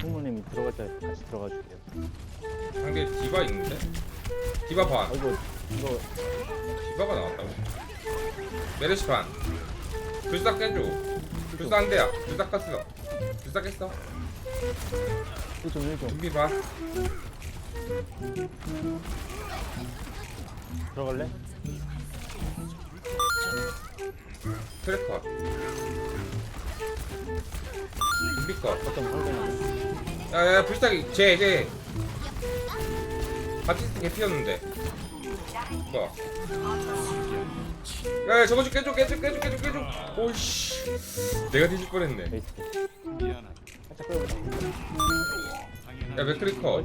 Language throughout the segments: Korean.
부모님이 들어갈 때 다시 들어가 주세요. 상대 디바 있는데? 디바 반 아이고 이거 디바가 나왔다고 메르시 반 불싹 깨줘 불싹 한 대야 불싹 깠어 불싹 깼어 이거 좀 해줘. 준비 봐. 들어갈래? 트래커 컷. 어쩜 상관없어. 야야 불사기 쟤 쟤. 바티스트 개피였는데. 뭐야? 야야 저거 좀 깨줘 깨줘 깨줘 깨줘 깨줘. 오이씨. 내가 뒤질 뻔했네. 베이스. 야 맥크리커.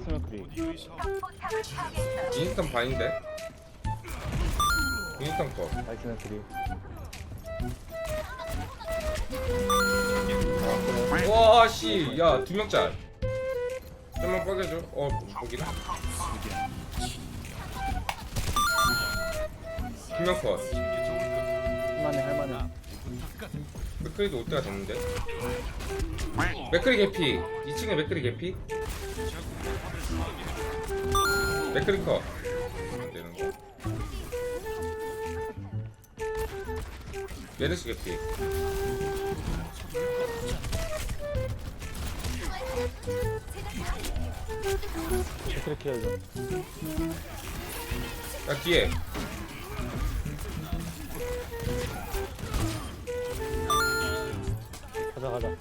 인스턴 반인데? 인스턴 거. 나이스면 그리. 와, 씨. 야, 두 명짜리. 좀만 뻐겨줘. 어, 거기나? 두명 컷. 할만해 할만해. 맥크리도 올 때가 됐는데. 맥크리 개피. 2층에 맥크리 개피. 맥크리 컷. 되는 거. 메르시 개피. 그렇게 해야죠. 야, 뒤에. 가자 가자.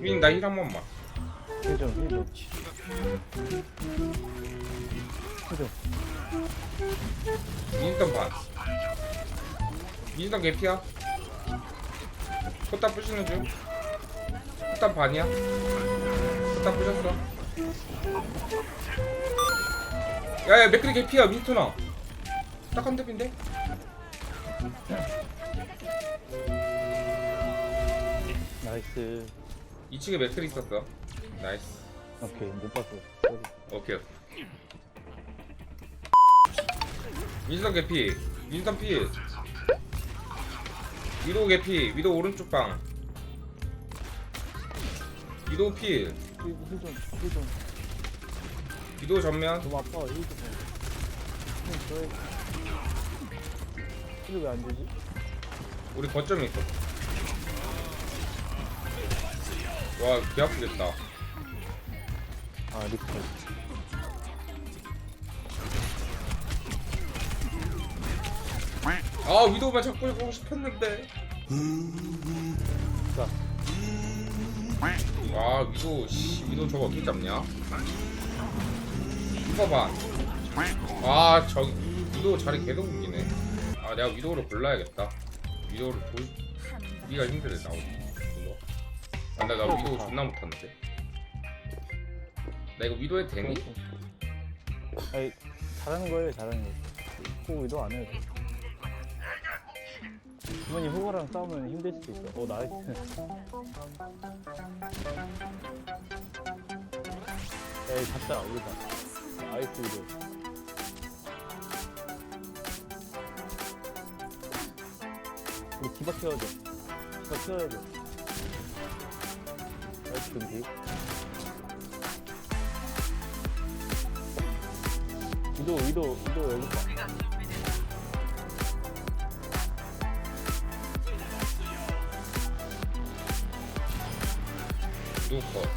윈, 나힐한 번만. 1점 1점. 1점. 민스턴 반. 민스턴 개피야. 포탑 부시는 중. 포탑 반이야. 포탑 부셨어. 야야 맥크리 개피야 민스턴아. 딱한 대인데? 나이스. 2층에 맥크리 있었어. 나이스. 오케이 못 봤어. 오케이. 민스턴 개피. 민스턴 피. 위도 개피. 위도 오른쪽 방. 위도 필. 1점 1점. 위도 전면. 너무 아파 1점. 저의 이거 왜안 되지? 우리 거점에 있어. 와, 개 아프겠다. 아 리프. 아, 위도만 자꾸 해보고 싶었는데. 자 아, 위도, 씨, 위도 저거 어떻게 잡냐? 이거 봐. 아, 저, 위도 자리 계속 옮기네. 아, 내가 위도를 골라야겠다. 위도를 볼, 우리가 힘들어, 나오지. 이거. 아, 나, 나 위도 존나 못하는데. 나 이거 위도 해도 되니? 아니 잘하는 거예요 잘하는 거. 호구 이도 안 해도 돼. 부모님 호구랑 싸우면 힘들 수도 있어. 어 나이스. 에이 잡자 우리다. 나이스 이도. 우리 디바 키워줘. 디바 키워야죠. 나이스 금지. 위도 위도 위도 여기 있다. 컷.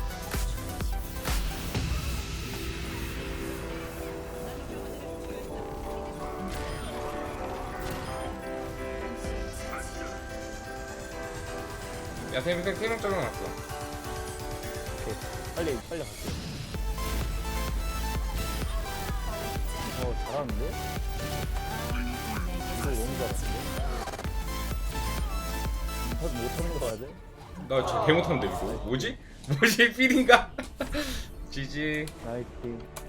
야, 세, 세, 세명 잘라놨어. 빨리 빨리 갈게. 잘하는데? 이거 너무 잘하는데? 못 못하는 거 같아? 나 진짜 개 못하는데, 이거. 뭐지? 뭐지? 필인가? 지지. 나이스.